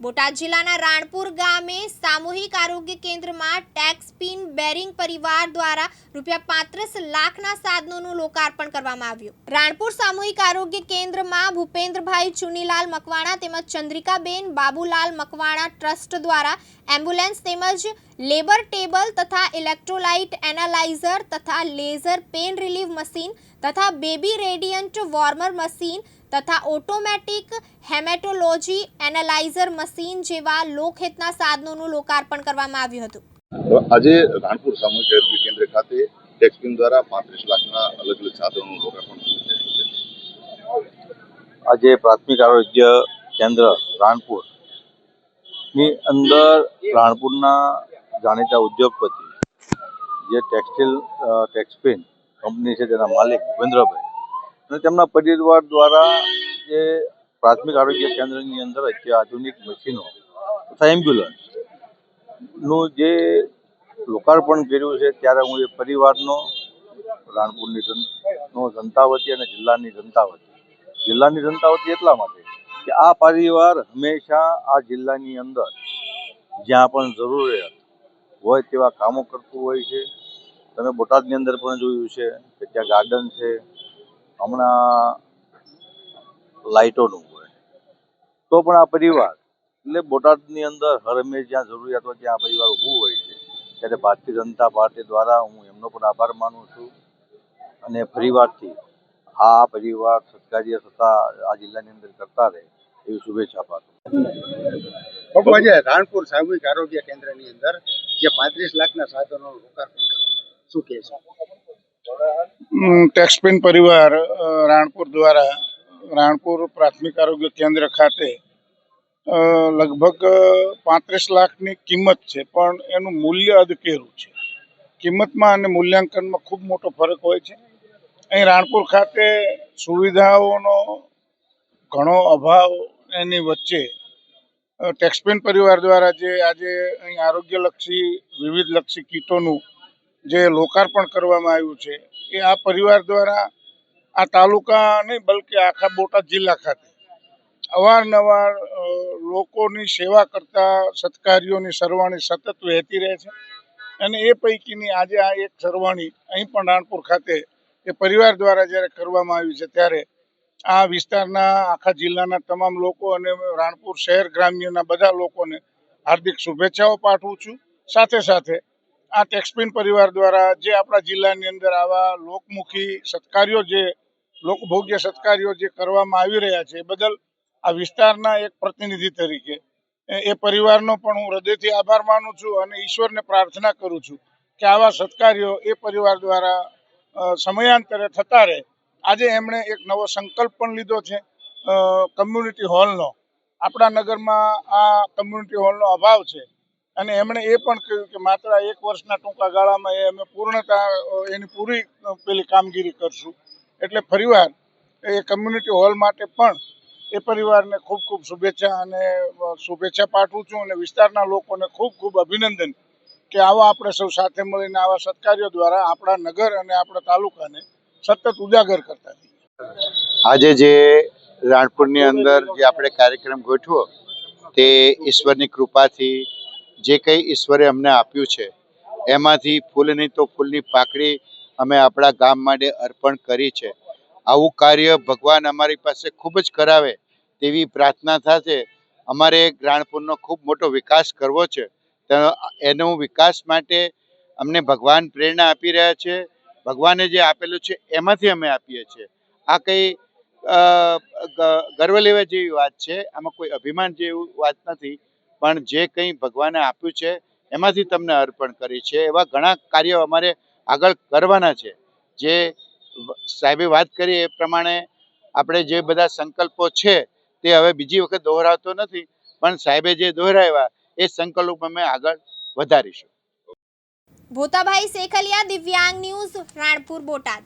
બોટાદ જિલ્લાના રાણપુર ગામે સામૂહિક આરોગ્ય કેન્દ્રમાં ટેક્સ પિન બેરિંગ પરિવાર દ્વારા રૂપિયા પાંત્રીસ લાખના સાધનોનું લોકાર્પણ કરવામાં આવ્યું. રાણપુર સામૂહિક આરોગ્ય કેન્દ્રમાં ભૂપેન્દ્રભાઈ ચુનીલાલ મકવાણા તેમજ ચંદ્રિકાબેન બાબુલાલ મકવાણા ટ્રસ્ટ દ્વારા એમ્બ્યુલન્સ તેમજ લેબર ટેબલ તથા ઇલેક્ટ્રોલાઇટ એનાલાઇઝર તથા લેઝર પેન રિલીફ મશીન તથા બેબી રેડિયન્ટ વોર્મર મશીન તથા ઓટોમેટિક હેમેટોલોજી એનાલાઇઝર મશીન જેવા લોકહિતના સાધનોનું લોકાર્પણ કરવામાં આવ્યું હતું. આજે રાણપુર સામૂહિક આરોગ્ય કેન્દ્ર ખાતે ટેક્સપિન દ્વારા પાંત્રીસ લાખના અલગ અલગ સાધનોનું લોકાર્પણ થયું આજે પ્રાથમિક આરોગ્ય કેન્દ્ર રાણપુરની અંદર રાણપુરના જાણીતા ઉદ્યોગપતિ જે ટેક્સટાઇલ ટેક્સપિન કંપની છે તેના માલિક ભૂપેન્દ્રભાઈ. અને તેમના પરિવાર દ્વારા જે પ્રાથમિક આરોગ્ય કેન્દ્રની અંદર અત્યારે આધુનિક મશીનો, તથા એમ્બ્યુલન્સનું જે લોકાર્પણ કર્યું છે, ત્યારે હું એ પરિવારનો, રાણપુરની નો જનતા વતી અને જિલ્લાની જનતા વતી જિલ્લાની જનતા વતી એટલા માટે કે આ પરિવાર હંમેશા આ જિલ્લાની અંદર જ્યાં પણ જરૂરિયાત હોય તેવા કામો કરતું હોય છે. તમે બોટાદની અંદર પણ જોયું છે કે ત્યાં ગાર્ડન છે હમણાં લાઇટોનું હોય. તો પણ આ પરિવાર એટલે બોટાદની અંદર હરમે જ્યાં જરૂરિયાત હોય ત્યાં આ પરિવાર ઊભું હોય છે. ત્યારે ભારતીય જનતા પાર્ટી દ્વારા હું એમનો પણ આભાર માનું છું. અને ફરીવારથી આ પરિવાર સત્કાર્ય થતા આ જિલ્લાની અંદર કરતા રહે એવી શુભેચ્છા પાઠવું આજે રાણપુર સામૂહિક આરોગ્ય કેન્દ્રની અંદર જે પાંત્રીસ લાખના સાધનોનું લોકાર્પણ શું કહે છે? ઉમ, ટેક્સપેન પરિવાર રાણપુર દ્વારા, રાણપુર પ્રાથમિક આરોગ્ય કેન્દ્ર ખાતે લગભગ પાંત્રીસ લાખની કિંમત છે, પણ એનું મૂલ્ય અદકેરું છે. કિંમતમાં અને મૂલ્યાંકનમાં ખૂબ મોટો ફરક હોય છે. અહીં રાણપુર ખાતે સુવિધાઓનો ઘણો અભાવ એની વચ્ચે ટેક્સપેન પરિવાર દ્વારા જે આજે અહીં આરોગ્યલક્ષી, વિવિધલક્ષી કીટોનું જે લોકાર્પણ કરવામાં આવ્યું છે, એ આ પરિવાર દ્વારા આ તાલુકા નહીં, બલકે આખા બોટાદ જિલ્લા ખાતે અવારનવાર લોકોની સેવા કરતા સત્કાર્યોની સરવાણી સતત વહેતી રહે છે. અને એ પૈકીની આજે આ એક સરવાણી અહીં પણ રાણપુર ખાતે એ પરિવાર દ્વારા જ્યારે કરવામાં આવી છે, ત્યારે આ વિસ્તારના આખા જિલ્લાના તમામ લોકો અને રાણપુર શહેર ગ્રામ્યના બધા લોકોને હાર્દિક શુભેચ્છાઓ પાઠવું છું. સાથે સાથે આ ટેક્સપિન પરિવાર દ્વારા જે આપણા જિલ્લાની અંદર આવા લોકમુખી સત્કાર્યો જે, લોકભોગ્ય સત્કાર્યો જે કરવામાં આવી રહ્યા છે બદલ આ વિસ્તારના એક પ્રતિનિધિ તરીકે, એ પરિવારનો પણ હું હૃદયથી આભાર માનું છું અને ઈશ્વરને પ્રાર્થના કરું છું કે આવા સત્કાર્યો એ પરિવાર દ્વારા સમયાંતરે થતા રહે. આજે એમણે એક નવો સંકલ્પ પણ લીધો છે કમ્યુનિટી હોલનો આપણા નગરમાં આ કમ્યુનિટી હોલનો અભાવ છે. અને એમણે એ પણ કહ્યું કે માત્ર એક વર્ષના ટૂંકા ગાળામાં એ અમે પૂર્ણતા એની પૂરી પેલી કામગીરી કરશું. એટલે ફરીવાર એ કમ્યુનિટી હોલ માટે પણ એ પરિવારને ખૂબ ખૂબ શુભેચ્છા અને શુભેચ્છા પાઠવું છું અને વિસ્તારના લોકોને ખૂબ ખૂબ અભિનંદન કે આવા આપણે સૌ સાથે મળીને આવા સત્કાર્યો દ્વારા આપણા નગર અને આપણા તાલુકાને સતત ઉજાગર કરતા આજે જે રાણપુરની અંદર જે આપણે કાર્યક્રમ ગોઠવો તે ઈશ્વરની કૃપાથી જે કંઈ ઈશ્વરે અમને આપ્યું છે, એમાંથી ફૂલની તો ફૂલની પાકડી અમે આપણા ગામ માટે અર્પણ કરી છે. આવું કાર્ય ભગવાન અમારી પાસે ખૂબ જ કરાવે તેવી પ્રાર્થના સાથે અમારે રાણપુરનો ખૂબ મોટો વિકાસ કરવો છે. એનો વિકાસ માટે અમને ભગવાન પ્રેરણા આપી રહ્યા છે. ભગવાને જે આપેલું છે એમાંથી અમે આપીએ છીએ. આ કંઈ ગર્વ લેવા જેવી વાત છે. આમાં કોઈ અભિમાન જેવી વાત નથી. પણ જે કંઈ ભગવાને આપ્યું છે, એમાંથી તમને અર્પણ કરી છે. એવા ઘણા કાર્યો અમારે આગળ કરવાના છે. જે સાહેબે વાત કરી એ પ્રમાણે આપણે જે બધા સંકલ્પો છે, તે હવે બીજી વખત દોહરાવતો નથી, પણ સાહેબે જે દોહરાવ્યા, એ સંકલ્પ અમે આગળ વધારીશું. ભોતાભાઈ શેખલિયા દિવ્યાંગ ન્યૂઝ, રાણપુર, બોટાદ.